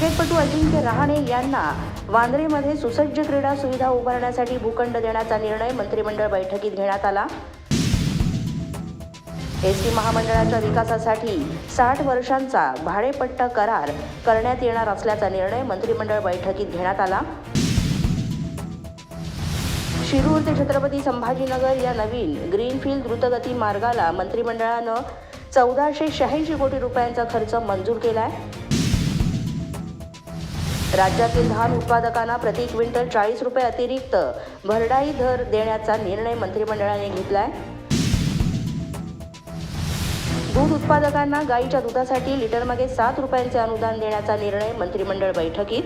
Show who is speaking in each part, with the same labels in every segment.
Speaker 1: अजिंक्य रहाणे यांना वांद्रेमध्ये सुसज्ज क्रीडा सुविधा उभारण्यासाठी भूखंड देण्याचा निर्णय मंत्रिमंडळ बैठकीत घेण्यात आला. एस टी महामंडळाच्या विकासासाठी साठ वर्षांचा भाडेपट्टा करार करण्यात येणार असल्याचा निर्णय मंत्रिमंडळ बैठकीत घेण्यात आला. शिरूर ते छत्रपती संभाजीनगर या नवीन ग्रीनफील्ड द्रुतगती मार्गाला मंत्रिमंडळानं चौदाशे शहाऐंशी कोटी रुपयांचा खर्च मंजूर केला आहे राज्यातील धान उत्पादकांना प्रति क्विंटल चाळीस रुपये अतिरिक्त भरडाई दर देण्याचा निर्णय मंत्रिमंडळाने घेतलाय. दूध उत्पादकांना गाईच्या दुधासाठी लिटरमागे सात रुपयांचे अनुदान देण्याचा निर्णय मंत्रिमंडळ बैठकीत.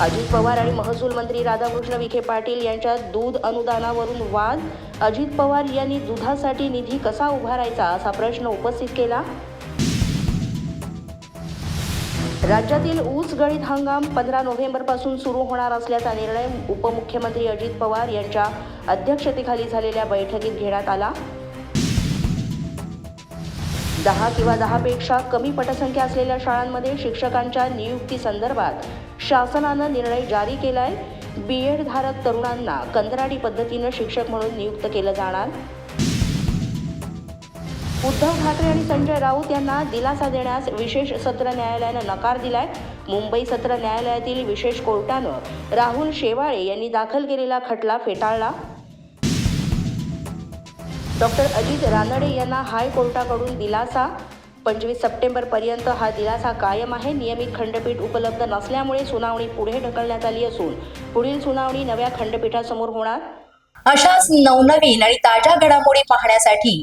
Speaker 1: अजित पवार आणि महसूल मंत्री राधाकृष्ण विखे पाटील यांच्यात दूध अनुदानावरून वाद. अजित पवार यांनी दुधासाठी निधी कसा उभारायचा असा प्रश्न उपस्थित केला. राज्यातील ऊस गळीत हंगाम पंधरा नोव्हेंबरपासून सुरू होणार असल्याचा निर्णय उपमुख्यमंत्री अजित पवार यांच्या अध्यक्षतेखाली झालेल्या बैठकीत घेण्यात आला. दहा किंवा दहापेक्षा कमी पटसंख्या असलेल्या शाळांमध्ये शिक्षकांच्या नियुक्ती संदर्भात शासनानं निर्णय जारी केलाय. बी एड धारक तरुणांना कंत्राटी पद्धतीनं शिक्षक म्हणून नियुक्त केलं जाणार. उद्धव ठाकरे आणि संजय राऊत यांना दिलासा देण्यास विशेष सत्र न्यायालयानं नकार दिलाय. मुंबई सत्र न्यायालयातील विशेष कोर्टानं राहुल शेवाळे यांनी दाखल केलेला खटला फेटाळला. डॉक्टर अजित रानडे यांना हायकोर्टाकडून दिलासा. पंचवीस सप्टेंबरपर्यंत हा दिलासा कायम आहे. नियमित खंडपीठ उपलब्ध नसल्यामुळे सुनावणी पुढे ढकलण्यात आली असून पुढील सुनावणी नव्या खंडपीठासमोर होणार.
Speaker 2: अशाच नवनवीन आणि ताज्या घडामोडी पाहण्यासाठी